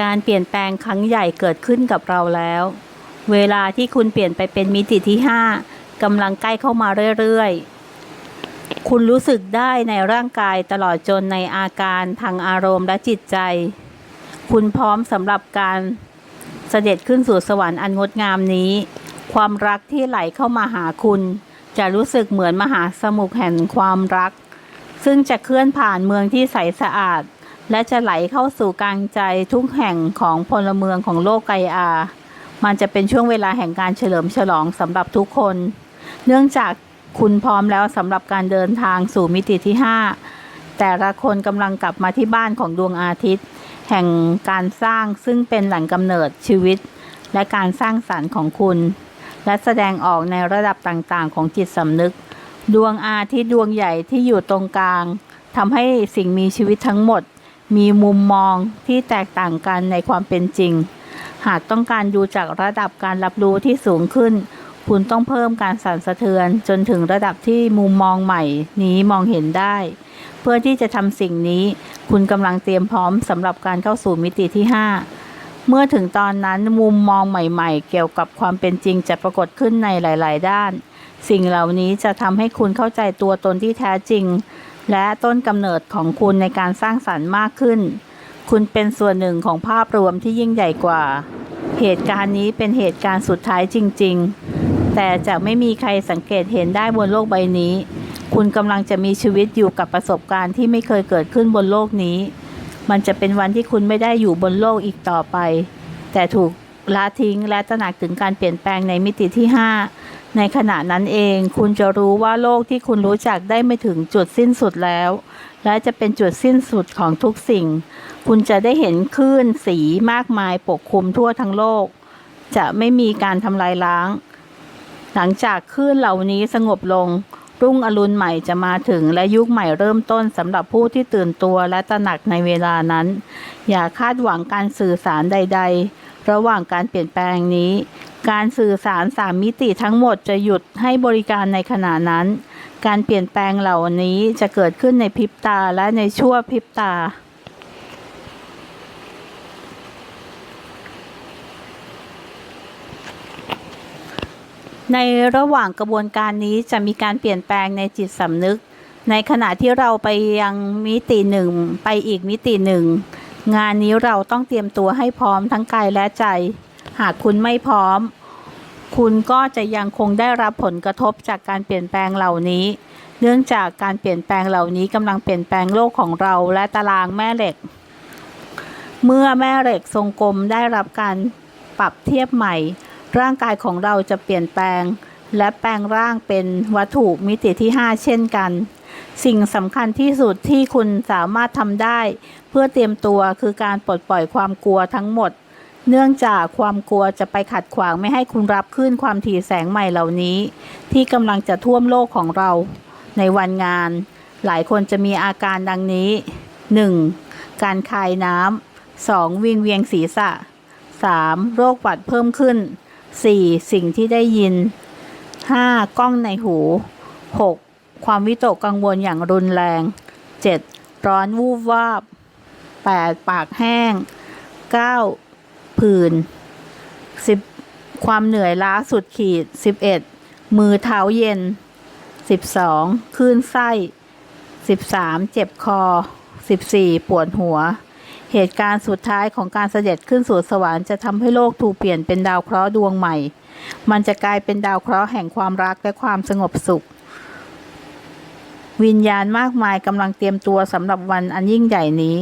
การเปลี่ยนแปลงครั้งใหญ่เกิดขึ้นกับเราแล้ว เวลาที่คุณเปลี่ยนไปเป็นมิติที่ห้ากำลังใกล้เข้ามาเรื่อยๆ คุณรู้สึกได้ในร่างกายตลอดจนในอาการทางอารมณ์และจิตใจ คุณพร้อมสำหรับการเสด็จขึ้นสู่สวรรค์อันงดงามนี้ ความรักที่ไหลเข้ามาหาคุณ จะรู้สึกเหมือนมหาสมุทรแห่งความรัก ซึ่งจะเคลื่อนผ่านเมืองที่ใสสะอาด และจะไหลเข้าสู่กลางใจทุกแห่งของพลเมืองของโลกไกอา มันจะเป็นช่วงเวลาแห่งการเฉลิมฉลองสำหรับทุกคน เนื่องจากคุณพร้อมแล้วสำหรับการเดินทางสู่มิติที่ 5 แต่ละคนกำลังกลับมาที่บ้านของดวงอาทิตย์ แห่งการสร้างซึ่งเป็นแหล่งกำเนิดชีวิต และการสร้างสรรค์ของคุณ และแสดงออกในระดับต่างๆ ของจิตสำนึก ดวงอาทิตย์ดวงใหญ่ที่อยู่ตรงกลางทำให้สิ่งมีชีวิตทั้งหมด มีมุมมองที่แตกต่างกันในความเป็นจริง หากต้องการดูจากระดับการรับรู้ที่สูงขึ้น คุณต้องเพิ่มการสั่นสะเทือน จนถึงระดับที่มุมมองใหม่นี้มองเห็นได้ เพื่อที่จะทำสิ่งนี้ คุณกำลังเตรียมพร้อมสำหรับการเข้าสู่มิติที่ 5 เมื่อถึงตอนนั้นมุมมองใหม่ๆ เกี่ยวกับความเป็นจริงจะปรากฏขึ้นในหลาย ๆ ด้าน สิ่งเหล่านี้จะทำให้คุณเข้าใจตัวตนที่แท้จริง และต้นกำเนิดของคุณในการสร้างสรรค์มากขึ้น คุณเป็นส่วนหนึ่งของภาพรวมที่ยิ่งใหญ่กว่า เหตุการณ์นี้เป็นเหตุการณ์สุดท้ายจริง ๆ แต่จะไม่มีใครสังเกตเห็นได้บนโลกใบนี้ คุณกำลังจะมีชีวิตอยู่กับประสบการณ์ที่ไม่เคยเกิดขึ้นบนโลกนี้ มันจะเป็นวันที่คุณไม่ได้อยู่บนโลกอีกต่อไป แต่ถูกละทิ้งและตระหนักถึงการเปลี่ยนแปลงในมิติที่ 5 ในขณะนั้นเองคุณจะรู้ว่าโลกที่คุณรู้จักได้ไม่ถึงจุดสิ้นสุดแล้ว และจะเป็นจุดสิ้นสุดของทุกสิ่ง คุณจะได้เห็นคลื่นสีมากมายปกคลุมทั่วทั้งโลก จะไม่มีการทำลายล้าง หลังจากคลื่นเหล่านี้สงบลง รุ่งอรุณใหม่จะมาถึงและยุคใหม่เริ่มต้นสำหรับผู้ที่ตื่นตัวและตระหนักในเวลานั้น อย่าคาดหวังการสื่อสารใด ๆ ระหว่างการเปลี่ยนแปลงนี้ การสื่อสารสามมิติทั้งหมดจะหยุดให้บริการในขณะนั้น การเปลี่ยนแปลงเหล่านี้จะเกิดขึ้นในพริบตาและในชั่วพริบตาในระหว่างกระบวนการนี้จะมีการเปลี่ยนแปลงในจิตสำนึก ในขณะที่เราไปยังมิติหนึ่ง ไปอีกมิติหนึ่ง งานนี้เราต้องเตรียมตัวให้พร้อมทั้งกายและใจ หากคุณไม่พร้อม คุณก็จะยังคงได้รับผลกระทบจากการเปลี่ยนแปลงเหล่านี้ เนื่องจากการเปลี่ยนแปลงเหล่านี้กำลังเปลี่ยนแปลงโลกของเราและตารางแม่เหล็ก เมื่อแม่เหล็กทรงกลมได้รับการปรับเทียบใหม่ ร่างกายของเราจะเปลี่ยนแปลง และแปลงร่างเป็นวัตถุมิติที่ 5 เช่นกัน สิ่งสำคัญที่สุดที่คุณสามารถทำได้ เพื่อเตรียมตัวคือการปลดปล่อยความกลัวทั้งหมด เนื่องจากความกลัวจะไปขัดขวางไม่ให้คุณรับคลื่นความถี่แสงใหม่เหล่านี้ ที่กำลังจะท่วมโลกของเรา ในวันงาน หลายคนจะมีอาการดังนี้ 1. การคายน้ำ 2. วิงเวียงศีรษะ 3. โรคหวัดเพิ่มขึ้น 4. สิ่งที่ได้ยิน 5. กล้องในหู 6. ความวิตกกังวลอย่างรุนแรง 7. ร้อนวูบวาบ 8. ปากแห้ง 9. ผื่น 10. ความเหนื่อยล้าสุดขีด 11. มือเท้าเย็น 12. คลื่นไส้ 13. เจ็บคอ 14. ปวดหัว เหตุการณ์สุดท้ายของการเสด็จขึ้นสู่สวรรค์จะทำให้โลกถูกเปลี่ยนเป็นดาวเคราะห์ดวงใหม่ มันจะกลายเป็นดาวเคราะห์แห่งความรักและความสงบสุข วิญญาณมากมายกำลังเตรียมตัวสำหรับวันอันยิ่งใหญ่นี้